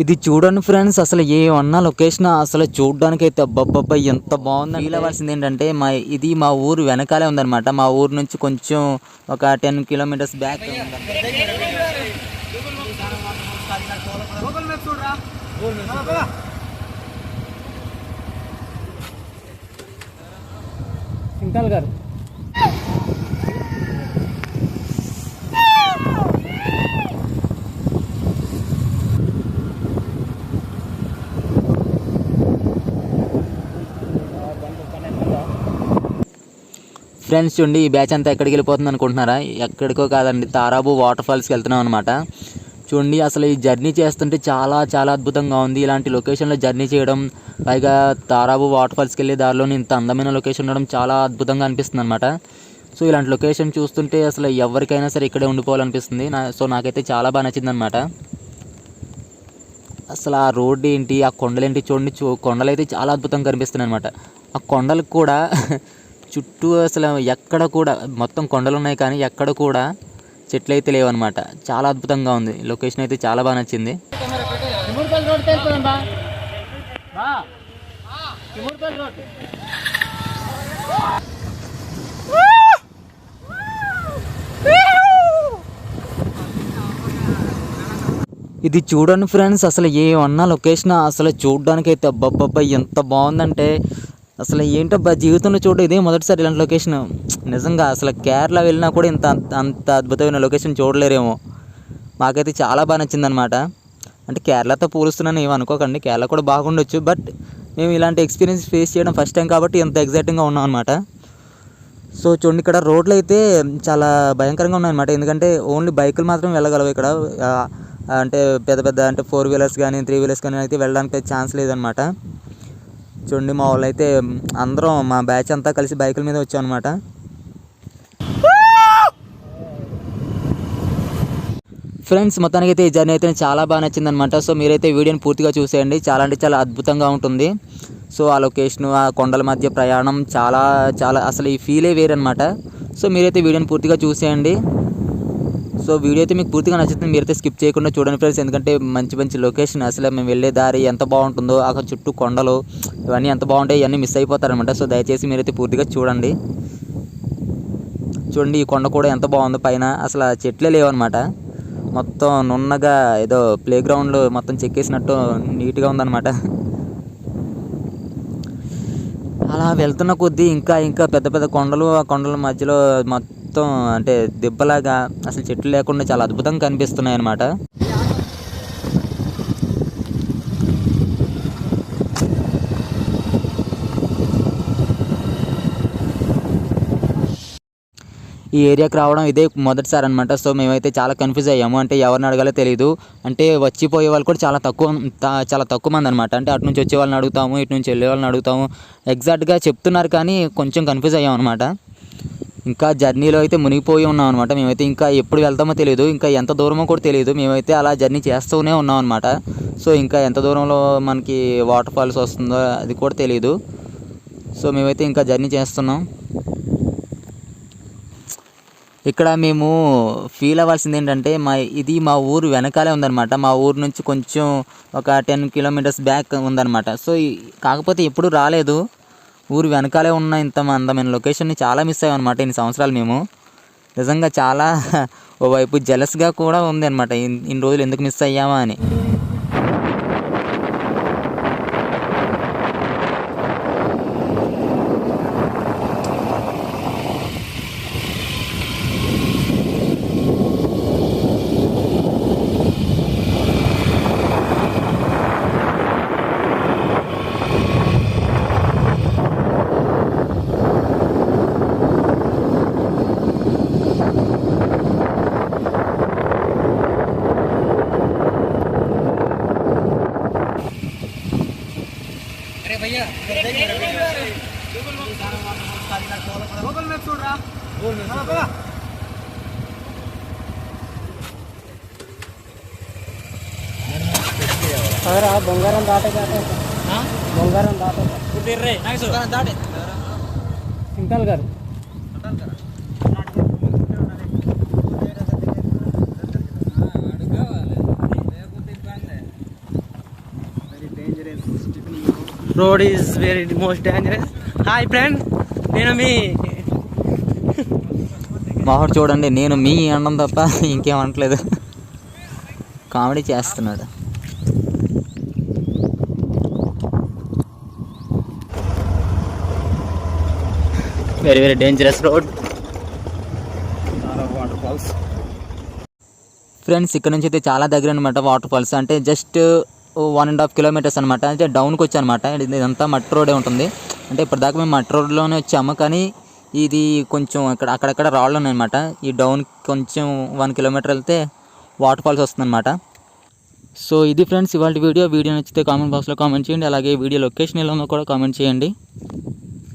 ఇది చూడండి ఫ్రెండ్స్ అసలు ఏమన్నా లొకేషన్ అసలు చూడడానికి అయితే అబ్బబ్బబ్బా ఎంత బాగుంది ఫీల్ అవ్వాల్సింది ఏంటంటే మా ఇది మా ఊరు వెనకాలే ఉందన్నమాట. మా ఊరు నుంచి కొంచెం ఒక టెన్ కిలోమీటర్స్ బ్యాక్ సింకల్ గారు. ఫ్రెండ్స్ చూడండి ఈ బ్యాచ్ అంతా ఎక్కడికి వెళ్ళిపోతుంది అనుకుంటున్నారా? ఎక్కడికో కాదండి తారాబు వాటర్ ఫాల్స్కి వెళ్తున్నాం అనమాట చూడండి అసలు ఈ జర్నీ చేస్తుంటే చాలా చాలా అద్భుతంగా ఉంది. ఇలాంటి లొకేషన్లో జర్నీ చేయడం పైగా తారాబు వాటర్ ఫాల్స్కి వెళ్ళే దారిలో ఇంత అందమైన లొకేషన్ ఉండడం చాలా అద్భుతంగా అనిపిస్తుంది అనమాట సో ఇలాంటి లొకేషన్ చూస్తుంటే అసలు ఎవరికైనా సరే ఇక్కడే ఉండిపోవాలనిపిస్తుంది. నా సో నాకైతే చాలా బాగా నచ్చింది అనమాట అసలు ఆ రోడ్డు ఏంటి ఆ కొండలేంటి చూడండి చూ కొండలు అయితే చాలా అద్భుతంగా కనిపిస్తున్నాయి అనమాట ఆ కొండలకు కూడా చుట్టూ అసలు ఎక్కడ కూడా మొత్తం కొండలు ఉన్నాయి కానీ ఎక్కడ కూడా చెట్లు అయితే లేవన్నమాట. చాలా అద్భుతంగా ఉంది. లొకేషన్ అయితే చాలా బాగా నచ్చింది. ఇది చూడండి ఫ్రెండ్స్ అసలు ఏమన్నా లొకేషన్ అసలు చూడడానికి అయితే అబ్బబ్బబ్బా ఎంత బాగుందంటే అసలు ఏంటో జీవితంలో చూడ ఇదే మొదటిసారి ఇలాంటి లొకేషన్ నిజంగా అసలు కేరళ వెళ్ళినా కూడా ఇంత అంత- అద్భుతమైన లొకేషన్ చూడలేరేమో. మాకైతే చాలా బాగా నచ్చిందనమాట అంటే కేరళతో పోలుస్తున్నాను ఏమి అనుకోకండి. కేరళ కూడా బాగుండొచ్చు బట్ మేము ఇలాంటి ఎక్స్పీరియన్స్ ఫేస్ చేయడం ఫస్ట్ టైం కాబట్టి ఎంత ఎగ్జైటింగ్గా ఉన్నాం అనమాట సో చూడండి ఇక్కడ రోడ్లు అయితే చాలా భయంకరంగా ఉన్నాయన్నమాట. ఎందుకంటే ఓన్లీ బైకులు మాత్రం వెళ్ళగలవు ఇక్కడ. అంటే పెద్ద పెద్ద అంటే ఫోర్ వీలర్స్ కానీ త్రీ వీలర్స్ కానీ అయితే వెళ్ళడానికి ఛాన్స్ లేదనమాట చూడండి మా వాళ్ళు అయితే అందరం మా బ్యాచ్ అంతా కలిసి బైకుల మీద వచ్చాం అనమాట ఫ్రెండ్స్ మొత్తానికి అయితే ఈ జర్నీ అయితే చాలా బాగా నచ్చింది అనమాట సో మీరైతే వీడియోని పూర్తిగా చూసేయండి. చాలా అంటే చాలా అద్భుతంగా ఉంటుంది. సో ఆ లొకేషన్ ఆ కొండల మధ్య ప్రయాణం చాలా చాలా అసలు ఈ ఫీలే వేరనమాట సో మీరైతే వీడియోని పూర్తిగా చూసేయండి. సో వీడియో అయితే మీకు పూర్తిగా నచ్చుతుంది. మీరైతే స్కిప్ చేయకుండా చూడండి ఫ్రెండ్స్. ఎందుకంటే మంచి మంచి లొకేషన్ అసలు మేము వెళ్ళే దారి ఎంత బాగుంటుందో అక్కడ చుట్టూ కొండలు ఇవన్నీ ఎంత బాగుంటాయి ఇవన్నీ మిస్ అయిపోతారనమాట సో దయచేసి మీరైతే పూర్తిగా చూడండి. చూడండి ఈ కొండ కూడా ఎంత బాగుందో. పైన అసలు ఆ చెట్లే లేవన్నమాట. మొత్తం నున్నగా ఏదో ప్లే గ్రౌండ్లో మొత్తం చెక్కేసినట్టు నీట్గా ఉందన్నమాట. అలా వెళ్తున్న కొద్దీ ఇంకా ఇంకా పెద్ద పెద్ద కొండలు ఆ కొండల మధ్యలో మొత్తం అంటే దిబ్బలాగా అసలు చెట్లు లేకుండా చాలా అద్భుతంగా కనిపిస్తున్నాయి అన్నమాట. ఈ ఏరియాకి రావడం ఇదే మొదటిసారి అనమాట సో మేమైతే చాలా కన్ఫ్యూజ్ అయ్యాము. అంటే ఎవరిని అడగాలో తెలియదు అంటే వచ్చిపోయే వాళ్ళు కూడా చాలా తక్కువ చాలా తక్కువ మంది అనమాట అంటే అటు నుంచి వచ్చే వాళ్ళని అడుగుతాము ఇటు నుంచి వెళ్ళే వాళ్ళని అడుగుతాము. ఎగ్జాక్ట్గా చెప్తున్నారు కానీ కొంచెం కన్ఫ్యూజ్ అయ్యాం అనమాట ఇంకా జర్నీలో అయితే మునిగిపోయి ఉన్నాం అనమాట మేమైతే ఇంకా ఎప్పుడు వెళ్తామో తెలియదు ఇంకా ఎంత దూరమో కూడా తెలియదు మేమైతే అలా జర్నీ చేస్తూనే ఉన్నాం అనమాట సో ఇంకా ఎంత దూరంలో మనకి వాటర్ ఫాల్స్ వస్తుందో అది కూడా తెలియదు సో మేమైతే ఇంకా జర్నీ చేస్తున్నాం. ఇక్కడ మేము ఫీల్ అవ్వాల్సింది ఏంటంటే మా ఇది మా ఊరు వెనకాలే ఉందన్నమాట. మా ఊరు నుంచి కొంచెం ఒక టెన్ కిలోమీటర్స్ బ్యాక్ ఉందన్నమాట. సో కాకపోతే ఎప్పుడు రాలేదు. ఊరు వెనకాలే ఉన్న ఇంత అందమైన లొకేషన్ని చాలా మిస్ అయ్యాం అనమాట ఇన్ని సంవత్సరాలు మేము. నిజంగా చాలా ఓవైపు జెలస్గా కూడా ఉంది అనమాట ఇన్ని రోజులు ఎందుకు మిస్ అయ్యామా అని. గూగుల్ మ్యాప్ చూడరా అవరా బొంగారం దాటే దాటే బొంగారం దాటే దాటే సింకల్ గారు. Road is very most dangerous hi friend నేను మీ మావాడు చూడండి నేను మీ అనడం తప్ప ఇంకేం అనట్లేదు. కామెడీ చేస్తున్నాడు. Very very dangerous road waterfalls friends ఇక్కడ నుంచి అయితే చాలా దగ్గర అనమాట వాటర్ ఫాల్స్ అంటే just one and half kilometres అనమాట అయితే డౌన్కి వచ్చానమాట. ఇదంతా మట్టి రోడే ఉంటుంది. అంటే ఇప్పటిదాకా మేము మట్టి రోడ్లోనే వచ్చాము. కానీ ఇది కొంచెం ఇక్కడ అక్కడక్కడ రాళ్ళు ఉన్నాయన్నమాట. ఈ డౌన్ కొంచెం వన్ కిలోమీటర్ వెళ్తే వాటర్ ఫాల్స్ వస్తుందన్నమాట. సో ఇది ఫ్రెండ్స్ ఇవాళ వీడియో. వీడియో నచ్చితే కామెంట్ బాక్స్లో కామెంట్ చేయండి. అలాగే వీడియో లొకేషన్ ఎలా ఉందో కూడా కామెంట్ చేయండి.